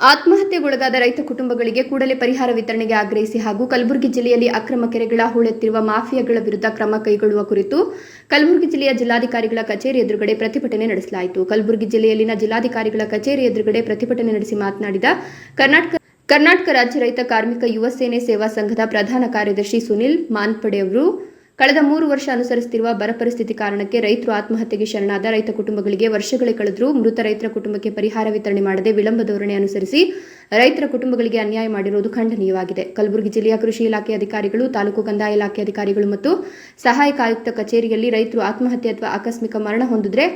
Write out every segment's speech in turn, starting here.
ಆತ್ಮಹತ್ಯೆಗೊಳಗಾದ ರೈತ ಕುಟುಂಬಗಳಿಗೆ ಕೂಡಲೇ ಪರಿಹಾರ ವಿತರಣೆಗೆ ಆಗ್ರಹಿಸಿ ಹಾಗೂ ಕಲಬುರಗಿ ಜಿಲ್ಲೆಯಲ್ಲಿ ಅಕ್ರಮ ಕೆರೆಗಳ ಹೂಳೆತ್ತಿರುವ ಮಾಫಿಯಾಗಳ ವಿರುದ್ಧ ಕ್ರಮ ಕೈಗೊಳ್ಳುವ ಕುರಿತು ಕಲಬುರಗಿ ಜಿಲ್ಲೆಯ ಜಿಲ್ಲಾಧಿಕಾರಿಗಳ ಕಚೇರಿ ಎದುರುಗಡೆ ಪ್ರತಿಭಟನೆ ನಡೆಸಲಾಯಿತು. ಕಲಬುರಗಿ ಜಿಲ್ಲೆಯಲ್ಲಿನ ಜಿಲ್ಲಾಧಿಕಾರಿಗಳ ಕಚೇರಿ ಎದುರುಗಡೆ ಪ್ರತಿಭಟನೆ ನಡೆಸಿ ಮಾತನಾಡಿದ ಕರ್ನಾಟಕ ಕರ್ನಾಟಕ ರಾಜ್ಯ ರೈತ ಕಾರ್ಮಿಕ ಯುವ ಸೇನೆ ಸೇವಾ ಸಂಘದ ಪ್ರಧಾನ ಕಾರ್ಯದರ್ಶಿ ಸುನಿಲ್ ಮಾನ್ಪಡೆ ಅವರು ಕಳೆದ ಮೂರು ವರ್ಷ ಅನುಸರಿಸುತ್ತಿರುವ ಬರ ಪರಿಸ್ಥಿತಿ ಕಾರಣಕ್ಕೆ ರೈತರು ಆತ್ಮಹತ್ಯೆಗೆ ಶರಣಾದ ರೈತ ಕುಟುಂಬಗಳಿಗೆ ವರ್ಷಗಳೇ ಕಳೆದರೂ ಮೃತ ರೈತರ ಕುಟುಂಬಕ್ಕೆ ಪರಿಹಾರ ವಿತರಣೆ ಮಾಡದೆ ವಿಳಂಬ ಧೋರಣೆ ಅನುಸರಿಸಿ ರೈತರ ಕುಟುಂಬಗಳಿಗೆ ಅನ್ಯಾಯ ಮಾಡಿರುವುದು ಖಂಡನೀಯವಾಗಿದೆ. ಕಲಬುರಗಿ ಜಿಲ್ಲೆಯ ಕೃಷಿ ಇಲಾಖೆ ಅಧಿಕಾರಿಗಳು, ತಾಲೂಕು ಕಂದಾಯ ಇಲಾಖೆ ಅಧಿಕಾರಿಗಳು ಮತ್ತು ಸಹಾಯಕ ಆಯುಕ್ತ ಕಚೇರಿಯಲ್ಲಿ ರೈತರು ಆತ್ಮಹತ್ಯೆ ಅಥವಾ ಆಕಸ್ಮಿಕ ಮರಣ ಹೊಂದಿದ್ರೆ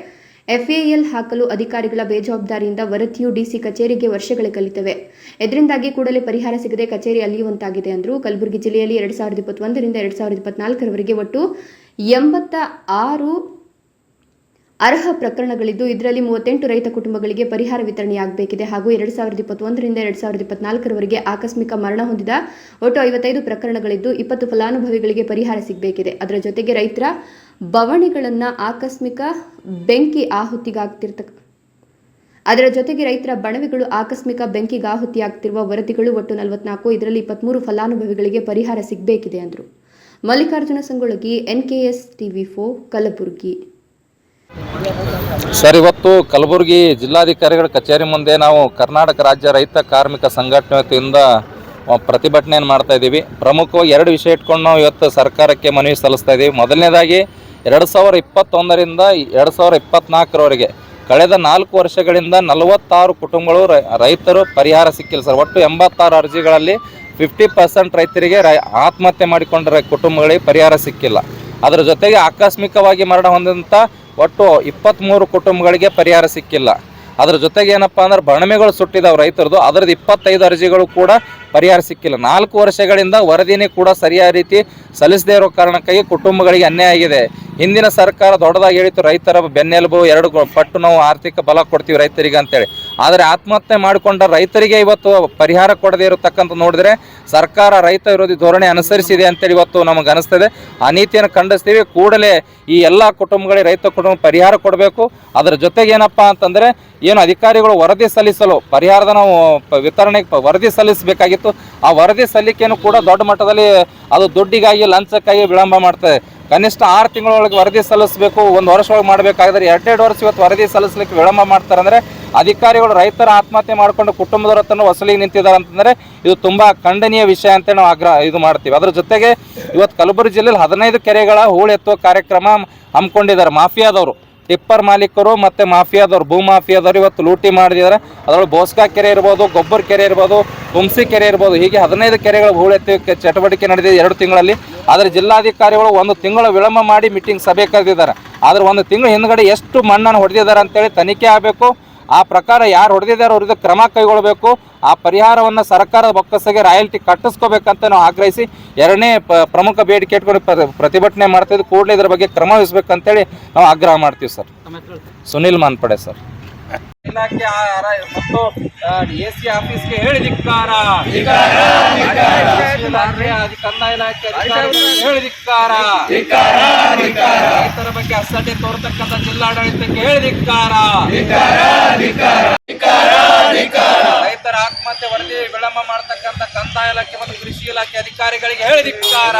ಎಫ್ಎಎಲ್ ಹಾಕಲು ಅಧಿಕಾರಿಗಳ ಬೇಜವಾಬ್ದಾರಿಯಿಂದ ವರದಿಯು ಡಿಸಿ ಕಚೇರಿಗೆ ವರ್ಷಗಳ ಕಲಿತವೆ. ಇದರಿಂದಾಗಿ ಕೂಡಲೇ ಪರಿಹಾರ ಸಿಗದೆ ಕಚೇರಿ ಅಲಿಯುವಂತಾಗಿದೆ ಅಂದರು ಕಲಬುರಗಿ ಜಿಲ್ಲೆಯಲ್ಲಿ ಎರಡು ಸಾವಿರದ ಇಪ್ಪತ್ತೊಂದರಿಂದ ಎರಡು ಸಾವಿರದ ಇಪ್ಪತ್ನಾಲ್ಕರವರೆಗೆ ಒಟ್ಟು ಎಂಬತ್ತ ಆರು ಅರ್ಹ ಪ್ರಕರಣಗಳಿದ್ದು, ಇದರಲ್ಲಿ ಮೂವತ್ತೆಂಟು ರೈತ ಕುಟುಂಬಗಳಿಗೆ ಪರಿಹಾರ ವಿತರಣೆಯಾಗಬೇಕಿದೆ ಹಾಗೂ ಎರಡು ಸಾವಿರದ ಇಪ್ಪತ್ತೊಂದರಿಂದ ಎರಡು ಸಾವಿರದ ಇಪ್ಪತ್ನಾಲ್ಕರವರೆಗೆ ಆಕಸ್ಮಿಕ ಮರಣ ಹೊಂದಿದ ಒಟ್ಟು ಐವತ್ತೈದು ಪ್ರಕರಣಗಳಿದ್ದು, ಇಪ್ಪತ್ತು ಫಲಾನುಭವಿಗಳಿಗೆ ಪರಿಹಾರ ಸಿಗಬೇಕಿದೆ. ಅದರ ಜೊತೆಗೆ ರೈತರ ಬವಣೆಗಳನ್ನು ಆಕಸ್ಮಿಕ ಬೆಂಕಿ ಆಹುತಿಗಾಗ್ತಿರ್ತಕ್ಕ ಅದರ ಜೊತೆಗೆ ರೈತರ ಬಣವೆಗಳು ಆಕಸ್ಮಿಕ ಬೆಂಕಿಗೆ ಆಹುತಿಯಾಗ್ತಿರುವ ವರದಿಗಳು ಒಟ್ಟು ನಲವತ್ನಾಲ್ಕು, ಇದರಲ್ಲಿ ಇಪ್ಪತ್ಮೂರು ಫಲಾನುಭವಿಗಳಿಗೆ ಪರಿಹಾರ ಸಿಗಬೇಕಿದೆ, ಅಂದರು. Mallikarjuna Sangolagi NKS TV for Kalaburagi. Sir, ಇವತ್ತು ಕಲಬುರಗಿ ಜಿಲ್ಲಾಧಿಕಾರಿಗಳ ಕಚೇರಿ ಮುಂದೆ ನಾವು ಕರ್ನಾಟಕ ರಾಜ್ಯ ರೈತ ಕಾರ್ಮಿಕ ಸಂಘಟನೆ ವತಿಯಿಂದ ಪ್ರತಿಭಟನೆಯನ್ನು ಮಾಡ್ತಾ ಇದ್ದೀವಿ. ಪ್ರಮುಖವಾಗಿ ಎರಡು ವಿಷಯ ಇಟ್ಕೊಂಡು ನಾವು ಇವತ್ತು ಸರ್ಕಾರಕ್ಕೆ ಮನವಿ ಸಲ್ಲಿಸ್ತಾ ಇದ್ದೀವಿ. ಮೊದಲನೇದಾಗಿ, ಎರಡು ಸಾವಿರ ಇಪ್ಪತ್ತೊಂದರಿಂದ ಎರಡು ಸಾವಿರ ಇಪ್ಪತ್ತ್ನಾಲ್ಕರವರೆಗೆ ಕಳೆದ ನಾಲ್ಕು ವರ್ಷಗಳಿಂದ ನಲವತ್ತಾರು ಕುಟುಂಬಗಳು ರೈತರು ಪರಿಹಾರ ಸಿಕ್ಕಿಲ್ಲ ಸರ್. ಒಟ್ಟು ಎಂಬತ್ತಾರು ಅರ್ಜಿಗಳಲ್ಲಿ ಫಿಫ್ಟಿ ಪರ್ಸೆಂಟ್ ರೈತರಿಗೆ ರೈ, ಆತ್ಮಹತ್ಯೆ ಮಾಡಿಕೊಂಡ ಕುಟುಂಬಗಳಿಗೆ ಪರಿಹಾರ ಸಿಕ್ಕಿಲ್ಲ. ಅದರ ಜೊತೆಗೆ ಆಕಸ್ಮಿಕವಾಗಿ ಮರಣ ಹೊಂದಂಥ ಒಟ್ಟು ಇಪ್ಪತ್ತ್ಮೂರು ಕುಟುಂಬಗಳಿಗೆ ಪರಿಹಾರ ಸಿಕ್ಕಿಲ್ಲ. ಅದ್ರ ಜೊತೆಗೆ ಏನಪ್ಪ ಅಂದ್ರೆ ಬಣಮೆಗಳು ಸುಟ್ಟಿದಾವೆ ರೈತರದು ಅದರದ್ದು ಇಪ್ಪತ್ತೈದು ಅರ್ಜಿಗಳು ಕೂಡ ಪರಿಹಾರ ಸಿಕ್ಕಿಲ್ಲ. ನಾಲ್ಕು ವರ್ಷಗಳಿಂದ ವರದಿನೇ ಕೂಡ ಸರಿಯಾದ ರೀತಿ ಸಲ್ಲಿಸದೇ ಇರೋ ಕಾರಣಕ್ಕಾಗಿ ಕುಟುಂಬಗಳಿಗೆ ಅನ್ಯಾಯ ಆಗಿದೆ. ಹಿಂದಿನ ಸರ್ಕಾರ ದೊಡ್ಡದಾಗಿ ಹೇಳಿತ್ತು, ರೈತರ ಬೆನ್ನೆಲುಬು ಎರಡು ಪಟ್ಟು ನಾವು ಆರ್ಥಿಕ ಬಲ ಕೊಡ್ತೀವಿ ರೈತರಿಗೆ ಅಂತೇಳಿ. ಆದರೆ ಆತ್ಮಹತ್ಯೆ ಮಾಡಿಕೊಂಡ ರೈತರಿಗೆ ಇವತ್ತು ಪರಿಹಾರ ಕೊಡದೇ ಇರತಕ್ಕಂಥ ನೋಡಿದ್ರೆ ಸರ್ಕಾರ ರೈತ ವಿರೋಧಿ ಧೋರಣೆ ಅನುಸರಿಸಿದೆ ಅಂತೇಳಿ ಇವತ್ತು ನಮಗೆ ಅನಿಸ್ತದೆ. ಆ ನೀತಿಯನ್ನು ಖಂಡಿಸ್ತೀವಿ. ಕೂಡಲೇ ಈ ಎಲ್ಲ ಕುಟುಂಬಗಳಿಗೆ ರೈತ ಕುಟುಂಬ ಪರಿಹಾರ ಕೊಡಬೇಕು. ಅದರ ಜೊತೆಗೆ ಏನಪ್ಪ ಅಂತಂದರೆ ಏನು ಅಧಿಕಾರಿಗಳು ವರದಿ ಸಲ್ಲಿಸಲು ಪರಿಹಾರದ ನಾವು ವಿತರಣೆಗೆ ವರದಿ ಸಲ್ಲಿಸಬೇಕಾಗಿತ್ತು. ಆ ವರದಿ ಸಲ್ಲಿಕೆಯನ್ನು ಕೂಡ ದೊಡ್ಡ ಮಟ್ಟದಲ್ಲಿ ಅದು ದುಡ್ಡಿಗಾಗಿ ಲಂಚಕ್ಕಾಗಿ ವಿಳಂಬ ಮಾಡ್ತದೆ. ಕನಿಷ್ಠ ಆರು ತಿಂಗಳೊಳಗೆ ವರದಿ ಸಲ್ಲಿಸಬೇಕು, ಒಂದು ವರ್ಷ ಒಳಗೆ ಮಾಡಬೇಕಾದ್ರೆ ಎರಡೆರಡು ವರ್ಷ ಇವತ್ತು ವರದಿ ಸಲ್ಲಿಸಲಿಕ್ಕೆ ವಿಳಂಬ ಮಾಡ್ತಾರೆ ಅಂದರೆ ಅಧಿಕಾರಿಗಳು ರೈತರ ಆತ್ಮಹತ್ಯೆ ಮಾಡಿಕೊಂಡು ಕುಟುಂಬದವರ ಹತ್ರನೂ ವಸೂಲಿಗೆ ನಿಂತಿದ್ದಾರೆ ಅಂತಂದರೆ ಇದು ತುಂಬ ಖಂಡನೀಯ ವಿಷಯ ಅಂತ ನಾವು ಆಗ್ರಹ ಇದು ಮಾಡ್ತೀವಿ. ಅದ್ರ ಜೊತೆಗೆ ಇವತ್ತು ಕಲಬುರಗಿ ಜಿಲ್ಲೆಯಲ್ಲಿ ಹದಿನೈದು ಕೆರೆಗಳ ಹೂಳೆತ್ತುವ ಕಾರ್ಯಕ್ರಮ ಹಮ್ಮಿಕೊಂಡಿದ್ದಾರೆ ಮಾಫಿಯಾದವರು. ಟಿಪ್ಪರ್ ಮಾಲೀಕರು ಮತ್ತು ಮಾಫಿಯಾದವ್ರು, ಭೂ ಮಾಫಿಯಾದವ್ರು ಇವತ್ತು ಲೂಟಿ ಮಾಡಿದ್ದಾರೆ. ಅದರೊಳಗೆ ಬೋಸ್ಕಾ ಕೆರೆ ಇರ್ಬೋದು, ಗೊಬ್ಬರ ಕೆರೆ ಇರ್ಬೋದು ಹುಂಸಿ ಕೆರೆ ಇರ್ಬೋದು, ಹೀಗೆ ಹದಿನೈದು ಕೆರೆಗಳು ಹೂಳೆತ್ತುವಿಕೆ ಚಟುವಟಿಕೆ ನಡೆದಿದೆ ಎರಡು ತಿಂಗಳಲ್ಲಿ. ಆದರೆ ಜಿಲ್ಲಾಧಿಕಾರಿಗಳು ಒಂದು ತಿಂಗಳು ವಿಳಂಬ ಮಾಡಿ ಮೀಟಿಂಗ್ ಸಭೆ ಕರೆದಿದ್ದಾರೆ. ಆದರೆ ಒಂದು ತಿಂಗಳು ಹಿಂದ್ಗಡೆ ಎಷ್ಟು ಮಣ್ಣನ್ನು ಹೊಡೆದಿದ್ದಾರೆ ಅಂತೇಳಿ ತನಿಖೆ ಆಗಬೇಕು. ಆ ಪ್ರಕಾರ ಯಾರು ಹೊಡೆದಿದ್ದಾರೆ ಅವ್ರದ್ದು ಕ್ರಮ ಕೈಗೊಳ್ಳಬೇಕು. ಆ ಪರಿಹಾರವನ್ನು ಸರ್ಕಾರದ ಬೊಕ್ಕಸಗೆ ರಾಯಲ್ಟಿ ಕಟ್ಟಿಸ್ಕೋಬೇಕಂತ ನಾವು ಆಗ್ರಹಿಸಿ ಎರಡನೇ ಪ್ರಮುಖ ಬೇಡಿಕೆ ಇಟ್ಕೊಂಡು ಪ್ರ- ಪ್ರತಿಭಟನೆ ಮಾಡ್ತಿದ್ದು ಕೂಡಲೇ ಇದ್ರ ಬಗ್ಗೆ ಕ್ರಮ ವಹಿಸ್ಬೇಕಂತೇಳಿ ನಾವು ಆಗ್ರಹ ಮಾಡ್ತೀವಿ ಸರ್. ಸುನಿಲ್ ಮಾನ್ಪಡೆ ಸರ್. ಇಲಾಖೆ ಮತ್ತು ಎ ಸಿ ಆಫೀಸ್ಗೆ ಹೇಳಿ ಧಿಕ್ಕಾರ. ಕಂದಾಯ ಇಲಾಖೆ ಹೇಳಿ ಧಿಕ್ಕಾರ. ರೈತರ ಬಗ್ಗೆ ಅಸಡ್ಡೆ ತೋರ್ತಕ್ಕಂಥ ಜಿಲ್ಲಾಡಳಿತಕ್ಕೆ ಹೇಳಿ ಧಿಕ್ಕಾರ. ರೈತರ ಆತ್ಮಹತ್ಯೆ ವರದಿ ವಿಳಂಬ ಮಾಡತಕ್ಕಂಥ ಕಂದಾಯ ಇಲಾಖೆ ಮತ್ತು ಕೃಷಿ ಇಲಾಖೆ ಅಧಿಕಾರಿಗಳಿಗೆ ಹೇಳಿ ಧಿಕ್ಕಾರ.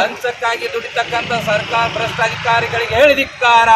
ಲಂಚಕ್ಕಾಗಿ ದುಡಿತಕ್ಕಂಥ ಸರ್ಕಾರ ಭ್ರಷ್ಟ ಅಧಿಕಾರಿಗಳಿಗೆ ಹೇಳಿ ಧಿಕ್ಕಾರ.